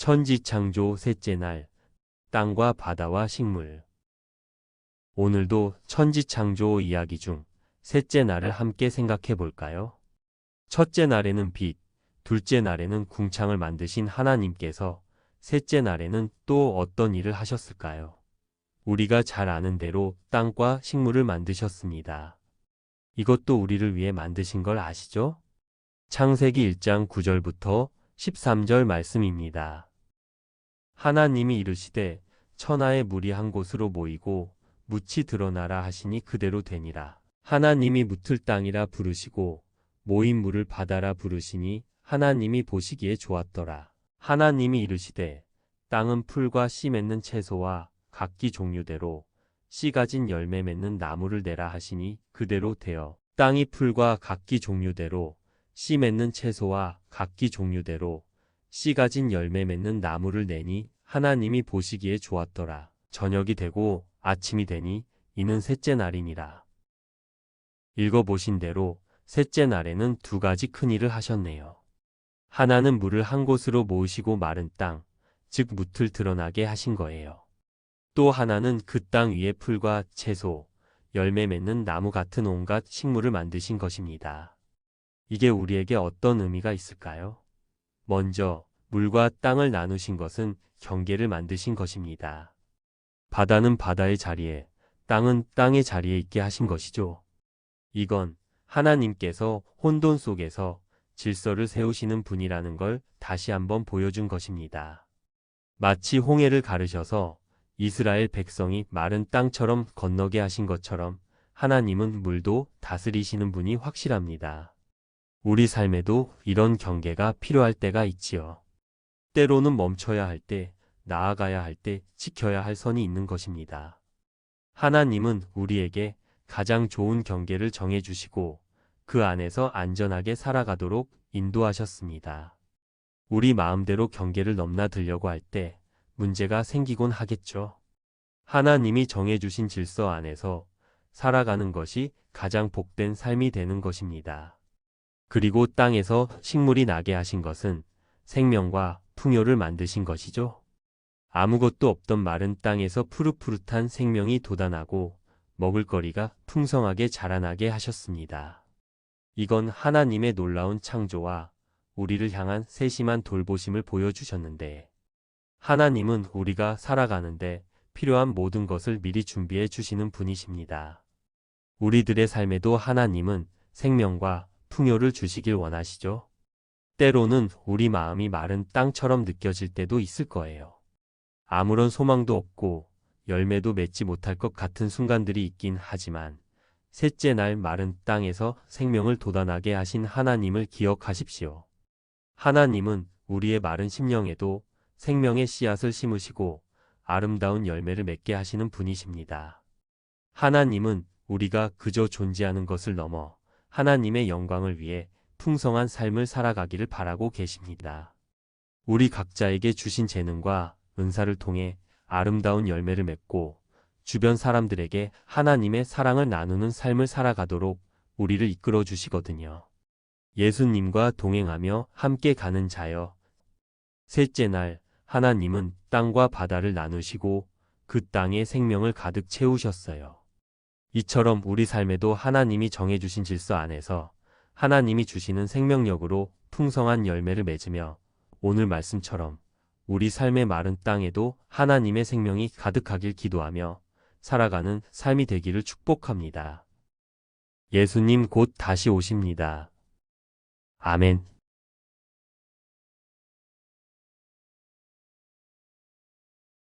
천지창조 셋째 날 땅과 바다와 식물 오늘도 천지창조 이야기 중 셋째 날을 함께 생각해 볼까요? 첫째 날에는 빛, 둘째 날에는 궁창을 만드신 하나님께서 셋째 날에는 또 어떤 일을 하셨을까요? 우리가 잘 아는 대로 땅과 식물을 만드셨습니다. 이것도 우리를 위해 만드신 걸 아시죠? 창세기 1장 9절부터 13절 말씀입니다. 하나님이 이르시되 천하의 물이 한 곳으로 모이고 묻이 드러나라 하시니 그대로 되니라. 하나님이 묻을 땅이라 부르시고 모인 물을 바다라 부르시니 하나님이 보시기에 좋았더라. 하나님이 이르시되 땅은 풀과 씨 맺는 채소와 각기 종류대로 씨 가진 열매 맺는 나무를 내라 하시니 그대로 되어 땅이 풀과 각기 종류대로 씨 맺는 채소와 각기 종류대로 씨 가진 열매 맺는 나무를 내니 하나님이 보시기에 좋았더라. 저녁이 되고 아침이 되니 이는 셋째 날이니라. 읽어보신 대로 셋째 날에는 두 가지 큰 일을 하셨네요. 하나는 물을 한 곳으로 모으시고 마른 땅, 즉 묻을 드러나게 하신 거예요. 또 하나는 그 땅 위에 풀과 채소, 열매 맺는 나무 같은 온갖 식물을 만드신 것입니다. 이게 우리에게 어떤 의미가 있을까요? 먼저 물과 땅을 나누신 것은 경계를 만드신 것입니다. 바다는 바다의 자리에, 땅은 땅의 자리에 있게 하신 것이죠. 이건 하나님께서 혼돈 속에서 질서를 세우시는 분이라는 걸 다시 한번 보여준 것입니다. 마치 홍해를 가르셔서 이스라엘 백성이 마른 땅처럼 건너게 하신 것처럼 하나님은 물도 다스리시는 분이 확실합니다. 우리 삶에도 이런 경계가 필요할 때가 있지요. 때로는 멈춰야 할 때, 나아가야 할 때 지켜야 할 선이 있는 것입니다. 하나님은 우리에게 가장 좋은 경계를 정해주시고 그 안에서 안전하게 살아가도록 인도하셨습니다. 우리 마음대로 경계를 넘나들려고 할 때 문제가 생기곤 하겠죠. 하나님이 정해주신 질서 안에서 살아가는 것이 가장 복된 삶이 되는 것입니다. 그리고 땅에서 식물이 나게 하신 것은 생명과 풍요를 만드신 것이죠. 아무것도 없던 마른 땅에서 푸릇푸릇한 생명이 돋아나고 먹을거리가 풍성하게 자라나게 하셨습니다. 이건 하나님의 놀라운 창조와 우리를 향한 세심한 돌보심을 보여주셨는데 하나님은 우리가 살아가는데 필요한 모든 것을 미리 준비해 주시는 분이십니다. 우리들의 삶에도 하나님은 생명과 풍요를 주시길 원하시죠. 때로는 우리 마음이 마른 땅처럼 느껴질 때도 있을 거예요. 아무런 소망도 없고 열매도 맺지 못할 것 같은 순간들이 있긴 하지만 셋째 날 마른 땅에서 생명을 돋아나게 하신 하나님을 기억하십시오. 하나님은 우리의 마른 심령에도 생명의 씨앗을 심으시고 아름다운 열매를 맺게 하시는 분이십니다. 하나님은 우리가 그저 존재하는 것을 넘어 하나님의 영광을 위해 풍성한 삶을 살아가기를 바라고 계십니다. 우리 각자에게 주신 재능과 은사를 통해 아름다운 열매를 맺고 주변 사람들에게 하나님의 사랑을 나누는 삶을 살아가도록 우리를 이끌어 주시거든요. 예수님과 동행하며 함께 가는 자여. 셋째 날, 하나님은 땅과 바다를 나누시고 그 땅에 생명을 가득 채우셨어요. 이처럼 우리 삶에도 하나님이 정해주신 질서 안에서 하나님이 주시는 생명력으로 풍성한 열매를 맺으며 오늘 말씀처럼 우리 삶의 마른 땅에도 하나님의 생명이 가득하길 기도하며 살아가는 삶이 되기를 축복합니다. 예수님 곧 다시 오십니다. 아멘.